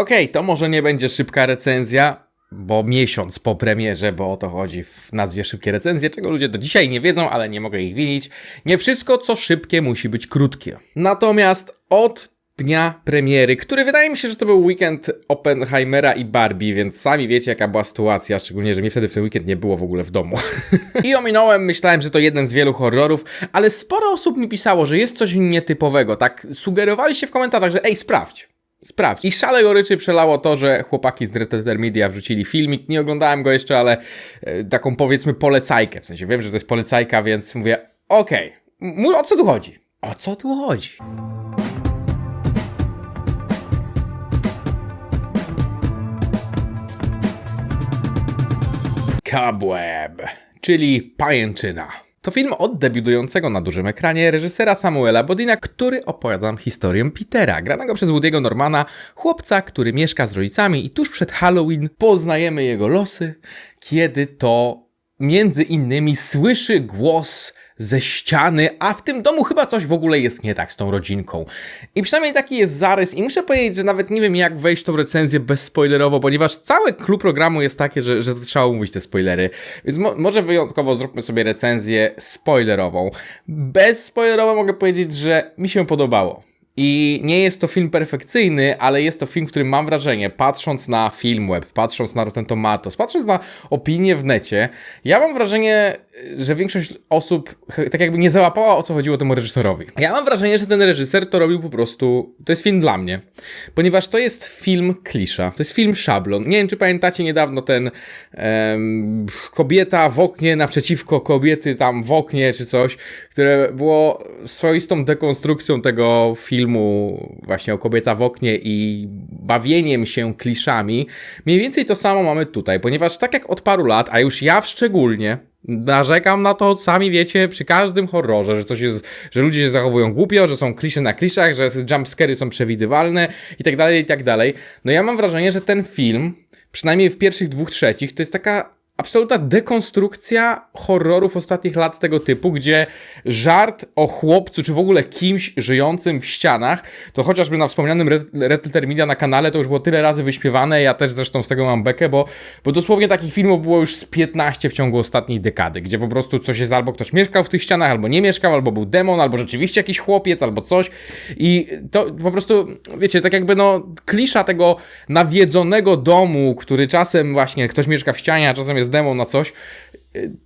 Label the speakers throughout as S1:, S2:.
S1: Okej, to może nie będzie szybka recenzja, bo miesiąc po premierze, bo o to chodzi w nazwie szybkie recenzje, czego ludzie do dzisiaj nie wiedzą, ale nie mogę ich winić. Nie wszystko, co szybkie, musi być krótkie. Natomiast od dnia premiery, który wydaje mi się, że to był weekend Oppenheimera i Barbie, więc sami wiecie, jaka była sytuacja, szczególnie, że mnie wtedy w ten weekend nie było w ogóle w domu. I ominąłem, myślałem, że to jeden z wielu horrorów, ale sporo osób mi pisało, że jest coś nietypowego, tak sugerowaliście w komentarzach, że ej, sprawdź. Sprawdź. I szale goryczy przelało to, że chłopaki z Red Letter Media wrzucili filmik. Nie oglądałem go jeszcze, ale e, taką powiedzmy polecajkę. W sensie wiem, że to jest polecajka, więc mówię, okej, m- o co tu chodzi? O co tu chodzi? Cobweb, czyli Pajęczyna. To film od debiutującego na dużym ekranie reżysera Samuela Bodina, który opowiada nam historię Petera, granego przez Woody'ego Normana, chłopca, który mieszka z rodzicami i tuż przed Halloween poznajemy jego losy, kiedy to między innymi słyszy głos ze ściany, a w tym domu chyba coś w ogóle jest nie tak z tą rodzinką. I przynajmniej taki jest zarys i muszę powiedzieć, że nawet nie wiem jak wejść w tą recenzję bezspoilerowo, ponieważ cały klub programu jest takie, że, że trzeba mówić te spoilery. Więc mo może wyjątkowo zróbmy sobie recenzję spoilerową. Bezspoilerowo mogę powiedzieć, że mi się podobało. I nie jest to film perfekcyjny, ale jest to film, który mam wrażenie, patrząc na Filmweb, patrząc na Rotten Tomatoes, patrząc na opinie w necie, ja mam wrażenie, że większość osób tak jakby nie załapała o co chodziło temu reżyserowi. Ja mam wrażenie, że ten reżyser to robił po prostu, to jest film dla mnie, ponieważ to jest film klisza, to jest film szablon. Nie wiem, czy pamiętacie niedawno ten em, kobieta w oknie naprzeciwko kobiety tam w oknie, czy coś, które było swoistą dekonstrukcją tego filmu właśnie o kobieta w oknie i bawieniem się kliszami. Mniej więcej to samo mamy tutaj, ponieważ tak jak od paru lat, a już ja szczególnie narzekam na to, sami wiecie, przy każdym horrorze, że coś jest, że ludzie się zachowują głupio, że są klisze na kliszach, że jumpscary są przewidywalne i tak dalej, i tak dalej. No ja mam wrażenie, że ten film, przynajmniej w pierwszych dwóch trzecich, to jest taka absolutna dekonstrukcja horrorów ostatnich lat tego typu, gdzie żart o chłopcu, czy w ogóle kimś żyjącym w ścianach, to chociażby na wspomnianym Red, Letter Media na kanale to już było tyle razy wyśpiewane, ja też zresztą z tego mam bekę, bo, bo dosłownie takich filmów było już z 15 w ciągu ostatniej dekady, gdzie po prostu coś jest albo ktoś mieszkał w tych ścianach, albo nie mieszkał, albo był demon, albo rzeczywiście jakiś chłopiec, albo coś. I to po prostu, wiecie, tak jakby no klisza tego nawiedzonego domu, który czasem właśnie ktoś mieszka w ścianie, a czasem jest demon na coś,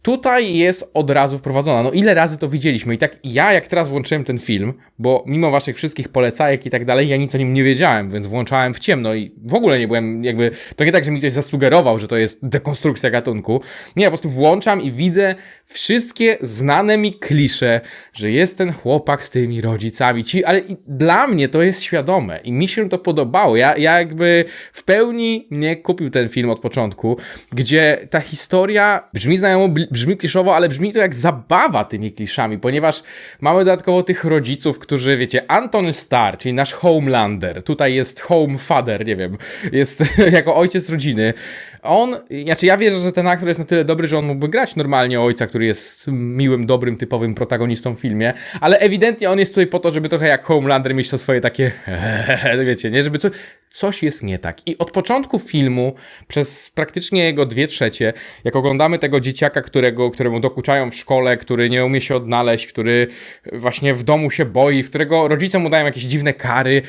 S1: tutaj jest od razu wprowadzona. No ile razy to widzieliśmy i tak ja jak teraz włączyłem ten film, bo mimo waszych wszystkich polecajek i tak dalej, ja nic o nim nie wiedziałem, więc włączałem w ciemno i w ogóle nie byłem jakby, to nie tak, że mi ktoś zasugerował, że to jest dekonstrukcja gatunku. Nie, ja po prostu włączam i widzę wszystkie znane mi klisze, że jest ten chłopak z tymi rodzicami, ci, ale dla mnie to jest świadome i mi się to podobało. Ja, ja jakby w pełni nie kupił ten film od początku, gdzie ta historia brzmi znajomo, bl- brzmi kliszowo, ale brzmi to jak zabawa tymi kliszami, ponieważ mamy dodatkowo tych rodziców, którzy, wiecie, Anton Starr, czyli nasz Homelander, tutaj jest Home Father, nie wiem, jest jako ojciec rodziny. On, znaczy ja wierzę, że ten aktor jest na tyle dobry, że on mógłby grać normalnie ojca, który jest miłym, dobrym, typowym protagonistą w filmie, ale ewidentnie on jest tutaj po to, żeby trochę jak Homelander mieć to swoje takie, wiecie, nie, żeby co, coś jest nie tak. I od początku filmu, przez praktycznie jego dwie trzecie, jak oglądamy tego dzieciaka, którego, któremu dokuczają w szkole, który nie umie się odnaleźć, który właśnie w domu się boi, w którego rodzice mu dają jakieś dziwne kary,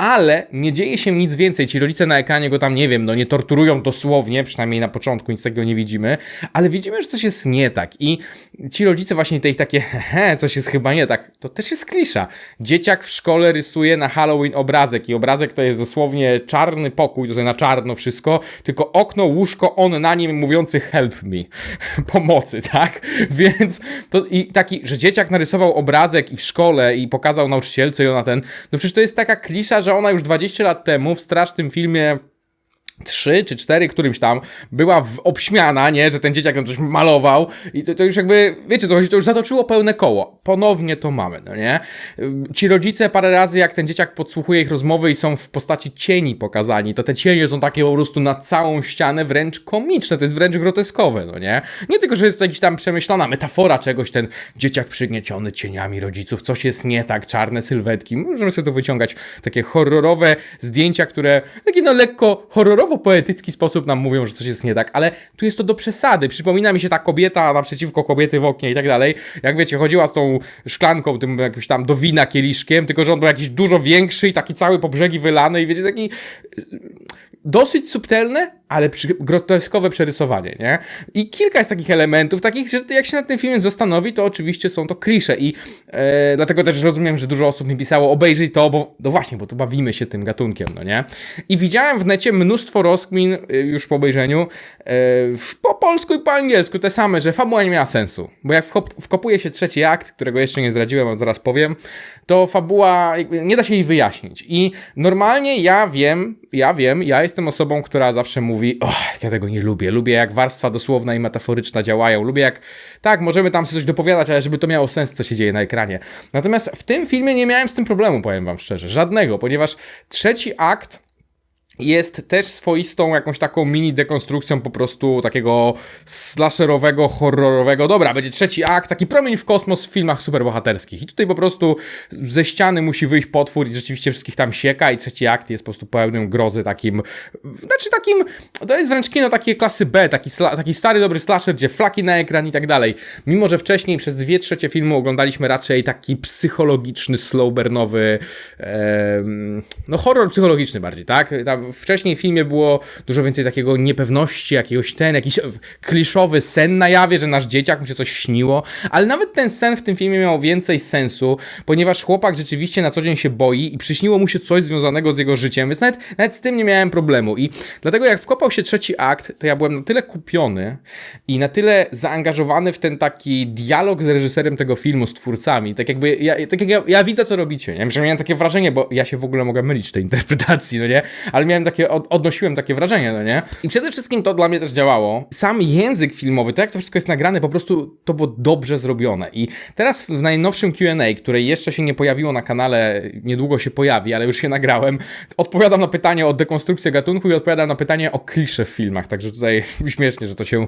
S1: ale nie dzieje się nic więcej. Ci rodzice na ekranie go tam, nie wiem, no nie torturują dosłownie, przynajmniej na początku nic takiego nie widzimy, ale widzimy, że coś jest nie tak. I ci rodzice właśnie te ich takie, hehe, coś jest chyba nie tak, to też jest klisza. Dzieciak w szkole rysuje na Halloween obrazek i obrazek to jest dosłownie czarny pokój, jest na czarno wszystko, tylko okno, łóżko, on na nim mówiący help me, pomocy, tak? Więc to i taki, że dzieciak narysował obrazek i w szkole i pokazał nauczycielce i ona ten, no przecież to jest taka klisza, że ona już 20 lat temu w strasznym filmie trzy czy cztery, którymś tam, była obśmiana, nie, że ten dzieciak tam coś malował i to, to już jakby, wiecie co to już zatoczyło pełne koło. Ponownie to mamy, no nie? Ci rodzice parę razy, jak ten dzieciak podsłuchuje ich rozmowy i są w postaci cieni pokazani, to te cienie są takie po prostu na całą ścianę wręcz komiczne, to jest wręcz groteskowe, no nie? Nie tylko, że jest to jakaś tam przemyślana metafora czegoś, ten dzieciak przygnieciony cieniami rodziców, coś jest nie tak, czarne sylwetki, możemy sobie to wyciągać, takie horrorowe zdjęcia, które w taki no lekko horrorowo-poetycki sposób nam mówią, że coś jest nie tak, ale tu jest to do przesady, przypomina mi się ta kobieta naprzeciwko kobiety w oknie i tak dalej, jak wiecie, chodziła z tą szklanką, tym jakimś tam do wina kieliszkiem, tylko że on był jakiś dużo większy i taki cały po brzegi wylany i wiecie, taki dosyć subtelne, ale groteskowe przerysowanie, nie? I kilka jest takich elementów, takich, że jak się nad tym filmem zastanowi, to oczywiście są to klisze i e, dlatego też rozumiem, że dużo osób mi pisało, obejrzyj to, bo no właśnie, bo to bawimy się tym gatunkiem, no nie? I widziałem w necie mnóstwo rozkmin e, już po obejrzeniu, e, po polsku i po angielsku te same, że fabuła nie miała sensu, bo jak wkop, wkopuje się trzeci akt, którego jeszcze nie zdradziłem, a zaraz powiem, to fabuła, nie da się jej wyjaśnić i normalnie ja wiem, ja wiem, ja jestem osobą, która zawsze mówi, oh, ja tego nie lubię, lubię jak warstwa dosłowna i metaforyczna działają, lubię jak, tak, możemy tam coś dopowiadać, ale żeby to miało sens, co się dzieje na ekranie. Natomiast w tym filmie nie miałem z tym problemu, powiem wam szczerze, żadnego, ponieważ trzeci akt jest też swoistą jakąś taką mini dekonstrukcją po prostu takiego slasherowego, horrorowego. Dobra, będzie trzeci akt, taki promień w kosmos w filmach superbohaterskich. I tutaj po prostu ze ściany musi wyjść potwór i rzeczywiście wszystkich tam sieka i trzeci akt jest po prostu pełnym grozy takim, znaczy takim, to jest wręcz kino takiej klasy B, taki, taki stary, dobry slasher, gdzie flaki na ekran i tak dalej. Mimo, że wcześniej przez dwie trzecie filmu oglądaliśmy raczej taki psychologiczny, slowburnowy, e, no horror psychologiczny bardziej, tak? Tam wcześniej w filmie było dużo więcej takiego niepewności, jakiegoś ten, jakiś kliszowy sen na jawie, że nasz dzieciak mu się coś śniło, ale nawet ten sen w tym filmie miał więcej sensu, ponieważ chłopak rzeczywiście na co dzień się boi i przyśniło mu się coś związanego z jego życiem, więc nawet, nawet z tym nie miałem problemu i dlatego jak wkopał się trzeci akt, to ja byłem na tyle kupiony i na tyle zaangażowany w ten taki dialog z reżyserem tego filmu, z twórcami, tak jakby, ja, tak jak ja, ja widzę co robicie, nie? Że miałem takie wrażenie, bo ja się w ogóle mogę mylić w tej interpretacji, no nie? Ale miałem takie, od, odnosiłem takie wrażenie, no nie? I przede wszystkim to dla mnie też działało. Sam język filmowy, to jak to wszystko jest nagrane, po prostu to było dobrze zrobione. I teraz w najnowszym Q&A, które jeszcze się nie pojawiło na kanale, niedługo się pojawi, ale już się nagrałem, odpowiadam na pytanie o dekonstrukcję gatunku i odpowiadam na pytanie o klisze w filmach, także tutaj śmiesznie, że to się,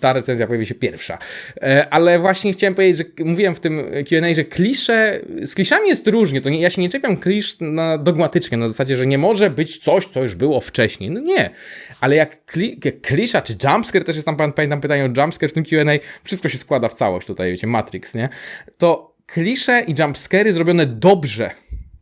S1: ta recenzja pojawi się pierwsza. E, ale właśnie chciałem powiedzieć, że mówiłem w tym Q&A, że klisze, z kliszami jest różnie, to nie, ja się nie czepiam klisz na, dogmatycznie, na zasadzie, że nie może być coś, co już było wcześniej. No nie. Ale jak, kli, jak klisza czy jumpscare, też jest tam, pamiętam pytanie o jumpscare w tym Q&A, wszystko się składa w całość tutaj, wiecie, Matrix, nie? To klisze i jumpscary zrobione dobrze,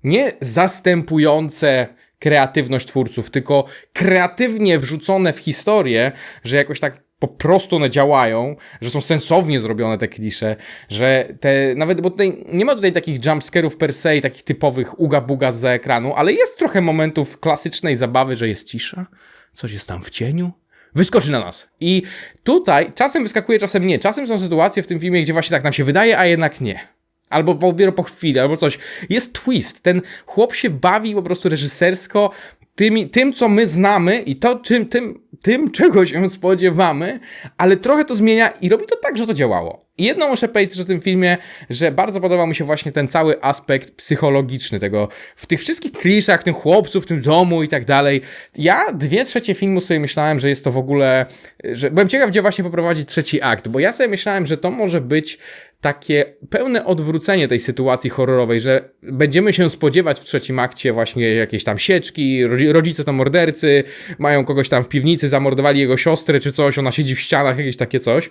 S1: nie zastępujące kreatywność twórców, tylko kreatywnie wrzucone w historię, że jakoś tak po prostu one działają, że są sensownie zrobione te klisze, że te, nawet, bo tutaj nie ma tutaj takich jumpscarów per se, takich typowych uga-buga z ekranu, ale jest trochę momentów klasycznej zabawy, że jest cisza, coś jest tam w cieniu, wyskoczy na nas. I tutaj czasem wyskakuje, czasem nie. Czasem są sytuacje w tym filmie, gdzie właśnie tak nam się wydaje, a jednak nie. Albo dopiero po chwili, albo coś. Jest twist. Ten chłop się bawi po prostu reżysersko tymi, tym, co my znamy i to, czym, tym, tym, czego się spodziewamy, ale trochę to zmienia i robi to tak, że to działało. I jedno muszę powiedzieć o tym filmie, że bardzo podobał mi się właśnie ten cały aspekt psychologiczny tego, w tych wszystkich kliszach, tym chłopcu w tym domu i tak dalej. Ja dwie trzecie filmu sobie myślałem, że jest to w ogóle, że byłem ciekaw, gdzie właśnie poprowadzić trzeci akt, bo ja sobie myślałem, że to może być takie pełne odwrócenie tej sytuacji horrorowej, że będziemy się spodziewać w trzecim akcie właśnie jakieś tam sieczki, rodzice to mordercy, mają kogoś tam w piwnicy, zamordowali jego siostrę czy coś, ona siedzi w ścianach, jakieś takie coś.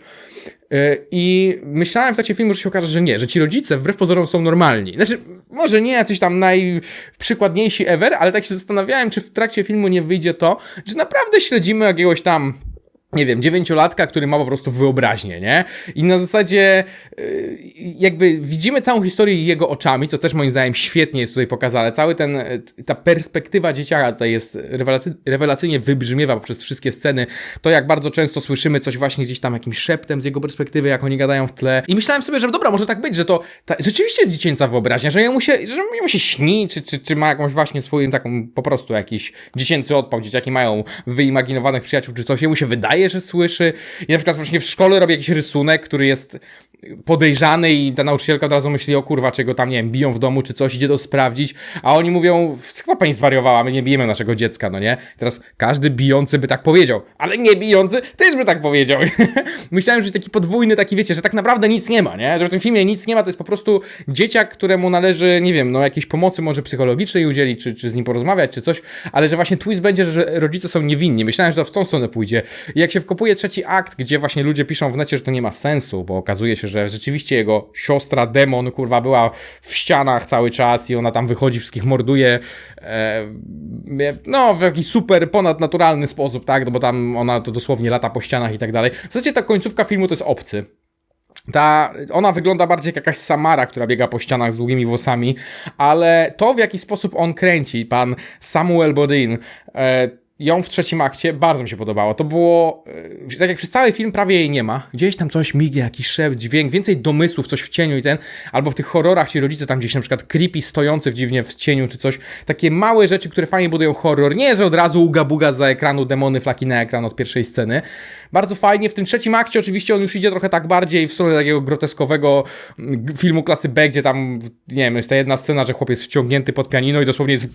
S1: I myślałem w trakcie filmu, że się okaże, że nie, że ci rodzice wbrew pozorom są normalni. Znaczy, może nie jacyś tam najprzykładniejsi ever, ale tak się zastanawiałem, czy w trakcie filmu nie wyjdzie to, że naprawdę śledzimy jakiegoś tam nie wiem, dziewięciolatka, który ma po prostu wyobraźnię, nie? I na zasadzie yy, jakby widzimy całą historię jego oczami, co też moim zdaniem świetnie jest tutaj pokazane. Cały ten, y, ta perspektywa dzieciaka tutaj jest rewelacy- rewelacyjnie wybrzmiewa poprzez wszystkie sceny. To jak bardzo często słyszymy coś właśnie gdzieś tam jakimś szeptem z jego perspektywy, jak oni gadają w tle. I myślałem sobie, że dobra, może tak być, że to ta, rzeczywiście jest dziecięca wyobraźnia, że jemu się, że jemu się śni, czy, czy, czy ma jakąś właśnie swoją taką po prostu jakiś dziecięcy odpał, dzieciaki mają wyimaginowanych przyjaciół, czy coś, jemu się wydaje, że słyszy. I na przykład właśnie w szkole robi jakiś rysunek, który jest podejrzany i ta nauczycielka od razu myśli, o kurwa, czego tam, nie wiem, biją w domu czy coś, idzie to sprawdzić, a oni mówią, chyba pani zwariowała, my nie bijemy naszego dziecka, no nie? Teraz każdy bijący by tak powiedział, ale nie bijący też by tak powiedział. Myślałem, że taki podwójny, taki wiecie, że tak naprawdę nic nie ma, nie? Że w tym filmie nic nie ma, to jest po prostu dzieciak, któremu należy, nie wiem, no jakiejś pomocy może psychologicznej udzielić, czy, czy z nim porozmawiać, czy coś, ale że właśnie twist będzie, że rodzice są niewinni. Myślałem, że to w tą stronę pójdzie. I jak się wkopuje trzeci akt, gdzie właśnie ludzie piszą w necie, że to nie ma sensu, bo okazuje się, że rzeczywiście jego siostra demon, kurwa, była w ścianach cały czas i ona tam wychodzi, wszystkich morduje, e, no, w jakiś super ponadnaturalny sposób, tak, no bo tam ona to dosłownie lata po ścianach i tak dalej. W zasadzie ta końcówka filmu to jest obcy. Ta, ona wygląda bardziej jak jakaś Samara, która biega po ścianach z długimi włosami, ale to w jaki sposób on kręci, pan Samuel Bodin, e, ją w trzecim akcie bardzo mi się podobało. To było, e, tak jak przez cały film prawie jej nie ma. Gdzieś tam coś mignie, jakiś szept, dźwięk, więcej domysłów, coś w cieniu i ten, albo w tych horrorach ci rodzice tam gdzieś na przykład creepy stojący w dziwnie w cieniu czy coś. Takie małe rzeczy, które fajnie budują horror. Nie, że od razu uga buga za ekranu, demony flaki na ekran od pierwszej sceny. Bardzo fajnie. W tym trzecim akcie oczywiście on już idzie trochę tak bardziej w stronę takiego groteskowego mm, filmu klasy B, gdzie tam, nie wiem, jest ta jedna scena, że chłopiec wciągnięty pod pianino i dosłownie jest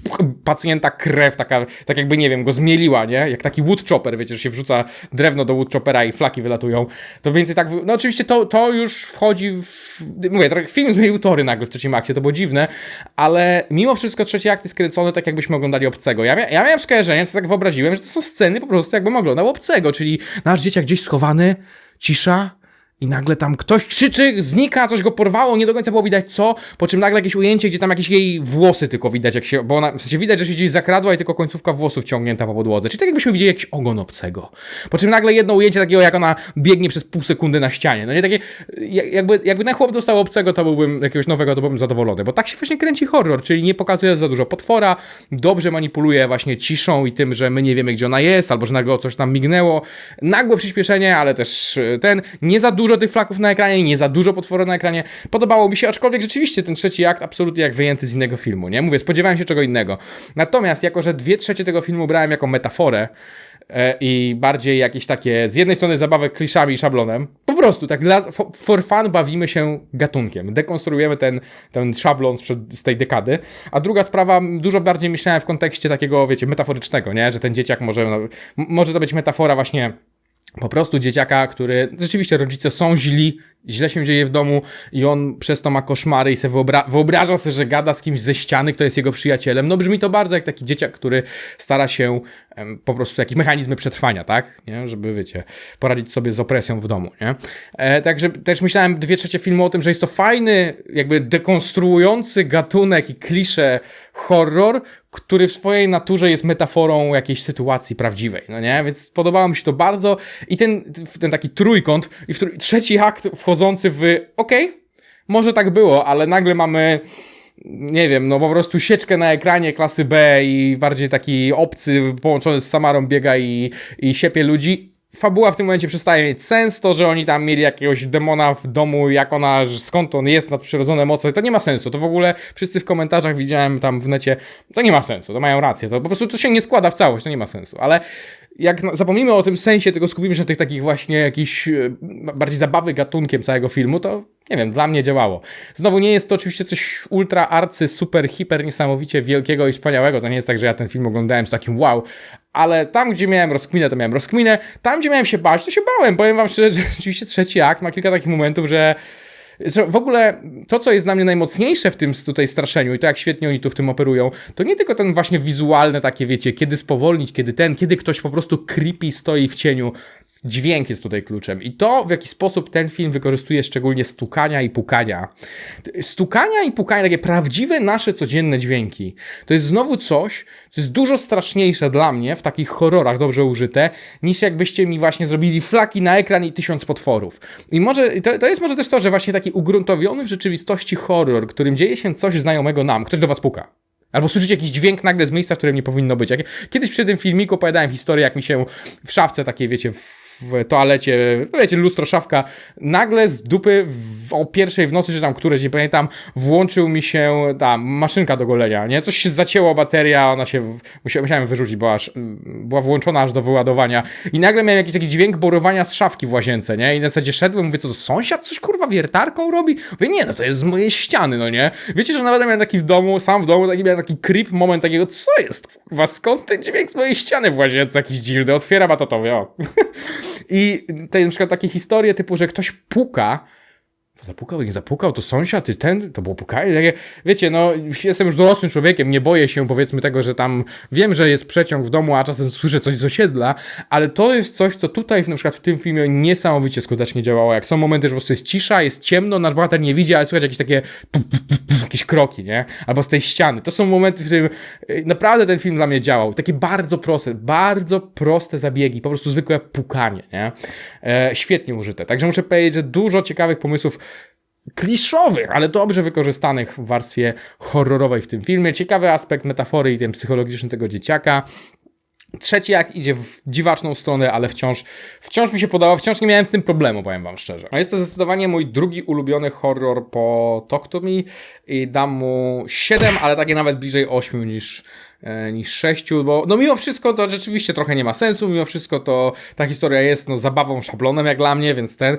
S1: pacjenta krew, taka, tak jakby, nie wiem, go zmieliła, nie? Jak taki woodchopper, wiecie, że się wrzuca drewno do woodchoppera i flaki wylatują. To więcej tak, no oczywiście to, to już wchodzi w, mówię, trochę film zmienił tory nagle w trzecim akcie, to było dziwne, ale mimo wszystko trzeci akt jest kręcony tak, jakbyśmy oglądali Obcego. Ja, mia ja miałem skojarzenie, co tak wyobraziłem, że to są sceny po prostu jakbym oglądał Obcego, czyli nasz dzieciak gdzieś schowany, cisza, i nagle tam ktoś krzyczy, znika, coś go porwało, nie do końca było widać co, po czym nagle jakieś ujęcie, gdzie tam jakieś jej włosy tylko widać, jak się, bo ona, w sensie widać, że się gdzieś zakradła i tylko końcówka włosów ciągnięta po podłodze. Czyli tak jakbyśmy widzieli jakiś ogon obcego. Po czym nagle jedno ujęcie takiego, jak ona biegnie przez pół sekundy na ścianie. No nie takie, jakby, jakby ten chłop dostał obcego, to byłbym jakiegoś nowego, to byłbym zadowolony, bo tak się właśnie kręci horror, czyli nie pokazuje za dużo potwora, dobrze manipuluje właśnie ciszą i tym, że my nie wiemy, gdzie ona jest, albo że nagle coś tam mignęło. Nagłe przyspieszenie, ale też ten, nie za dużo dużo tych flaków na ekranie, nie za dużo potworu na ekranie. Podobało mi się, aczkolwiek rzeczywiście ten trzeci akt absolutnie jak wyjęty z innego filmu, nie? Mówię, spodziewałem się czego innego. Natomiast, jako że dwie trzecie tego filmu brałem jako metaforę, e, i bardziej jakieś takie z jednej strony zabawę kliszami i szablonem. Po prostu tak dla, for fun bawimy się gatunkiem. Dekonstruujemy ten, ten szablon z tej dekady. A druga sprawa, dużo bardziej myślałem w kontekście takiego, wiecie, metaforycznego, nie? Że ten dzieciak może, no, może to być metafora właśnie po prostu dzieciaka, który rzeczywiście rodzice są źli, źle się dzieje w domu i on przez to ma koszmary i sobie wyobra wyobraża sobie, że gada z kimś ze ściany, kto jest jego przyjacielem. No brzmi to bardzo jak taki dzieciak, który stara się em, po prostu jakieś mechanizmy przetrwania, tak? Nie? Żeby, wiecie, poradzić sobie z opresją w domu, nie? E, także też myślałem dwie trzecie filmu o tym, że jest to fajny, jakby dekonstruujący gatunek i klisze horror, który w swojej naturze jest metaforą jakiejś sytuacji prawdziwej, no nie? Więc podobało mi się to bardzo i ten, ten taki trójkąt i w trzeci akt wchodzący w okej, okay, może tak było, ale nagle mamy nie wiem, no po prostu sieczkę na ekranie klasy B i bardziej taki obcy połączony z Samarą biega i, i siepie ludzi fabuła w tym momencie przestaje mieć sens, to, że oni tam mieli jakiegoś demona w domu, jak ona, skąd on jest, nadprzyrodzone moce, to nie ma sensu. To w ogóle wszyscy w komentarzach widziałem tam w necie, to nie ma sensu, to mają rację, to po prostu to się nie składa w całość, to nie ma sensu, ale jak zapomnimy o tym sensie, tylko skupimy się na tych takich właśnie jakichś e, bardziej zabawy gatunkiem całego filmu, to nie wiem, dla mnie działało. Znowu nie jest to oczywiście coś ultra arcy, super, hiper, niesamowicie wielkiego i wspaniałego. To nie jest tak, że ja ten film oglądałem z takim wow, ale tam, gdzie miałem rozkminę, to miałem rozkminę. Tam, gdzie miałem się bać, to się bałem. Powiem wam szczerze, że rzeczywiście trzeci akt ma kilka takich momentów, że w ogóle to, co jest dla mnie najmocniejsze w tym tutaj straszeniu i to, jak świetnie oni tu w tym operują, to nie tylko ten właśnie wizualne takie, wiecie, kiedy spowolnić, kiedy ten, kiedy ktoś po prostu creepy stoi w cieniu, Dźwięk jest tutaj kluczem. I to, w jaki sposób ten film wykorzystuje szczególnie stukania i pukania. Stukania i pukania, takie prawdziwe nasze codzienne dźwięki. To jest znowu coś, co jest dużo straszniejsze dla mnie w takich horrorach dobrze użyte, niż jakbyście mi właśnie zrobili flaki na ekran i tysiąc potworów. I może, to, to jest może też to, że właśnie taki ugruntowiony w rzeczywistości horror, którym dzieje się coś znajomego nam, ktoś do was puka. Albo słyszycie jakiś dźwięk nagle z miejsca, w którym nie powinno być. Kiedyś przy tym filmiku opowiadałem historię, jak mi się w szafce takiej, wiecie, w w toalecie, wiecie, lustro, szafka, nagle z dupy w, o pierwszej w nocy, czy tam któreś, nie pamiętam, włączył mi się ta maszynka do golenia, nie? Coś się zacięło, bateria, ona się, musiałem, wyrzucić, bo aż, była włączona aż do wyładowania i nagle miałem jakiś taki dźwięk borywania z szafki w łazience, nie? I na zasadzie szedłem, mówię, co to sąsiad coś kurwa wiertarką robi? Mówię, nie, no to jest z mojej ściany, no nie? Wiecie, że nawet miałem taki w domu, sam w domu, taki miałem taki creep moment takiego, co jest, kurwa, skąd ten dźwięk z mojej ściany w łazience jakiś dziwny? Otwieram, a to to, o. I te, na przykład takie historie typu, że ktoś puka, Zapukał, nie zapukał, to sąsiad, ty ten, to było pukanie. Takie, wiecie, no, jestem już dorosłym człowiekiem, nie boję się powiedzmy tego, że tam wiem, że jest przeciąg w domu, a czasem słyszę coś z osiedla, ale to jest coś, co tutaj na przykład w tym filmie niesamowicie skutecznie działało. Jak są momenty, że po prostu jest cisza, jest ciemno, nasz bohater nie widzi, ale słychać jakieś takie jakieś kroki, nie? Albo z tej ściany. To są momenty, w którym y, naprawdę ten film dla mnie działał. Takie bardzo proste, bardzo proste zabiegi, po prostu zwykłe pukanie, nie? E, świetnie użyte. Także muszę powiedzieć, że dużo ciekawych pomysłów kliszowych, ale dobrze wykorzystanych w warstwie horrorowej w tym filmie. Ciekawy aspekt metafory i ten psychologiczny tego dzieciaka. Trzeci jak idzie w dziwaczną stronę, ale wciąż, wciąż mi się podobał, wciąż nie miałem z tym problemu, powiem wam szczerze. A jest to zdecydowanie mój drugi ulubiony horror po Talk to Me i dam mu 7, ale takie nawet bliżej 8 niż, niż 6, bo no mimo wszystko to rzeczywiście trochę nie ma sensu, mimo wszystko to ta historia jest no zabawą, szablonem jak dla mnie, więc ten,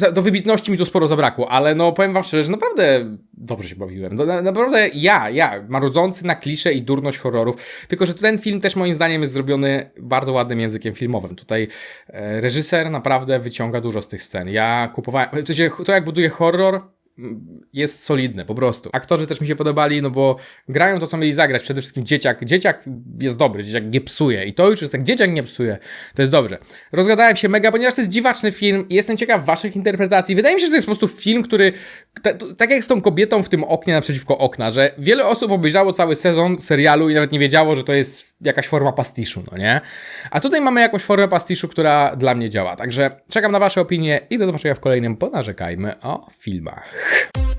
S1: e, do wybitności mi tu sporo zabrakło, ale no powiem wam szczerze, że naprawdę dobrze się bawiłem. No, na, naprawdę ja, ja, marudzący na klisze i durność horrorów, tylko że ten film też moim zdaniem jest zrobiony bardzo ładnym językiem filmowym. Tutaj e, reżyser naprawdę wyciąga dużo z tych scen. Ja kupowałem, w sensie to jak buduje horror, jest solidne, po prostu. Aktorzy też mi się podobali, no bo grają to, co mieli zagrać. Przede wszystkim dzieciak. Dzieciak jest dobry, dzieciak nie psuje. I to już jest jak dzieciak nie psuje. To jest dobrze. Rozgadałem się mega, ponieważ to jest dziwaczny film i jestem ciekaw waszych interpretacji. Wydaje mi się, że to jest po prostu film, który, tak jak z tą kobietą w tym oknie naprzeciwko okna, że wiele osób obejrzało cały sezon serialu i nawet nie wiedziało, że to jest jakaś forma pastiszu, no nie? A tutaj mamy jakąś formę pastiszu, która dla mnie działa. Także czekam na wasze opinie i do zobaczenia w kolejnym Ponarzekajmy o filmach. Música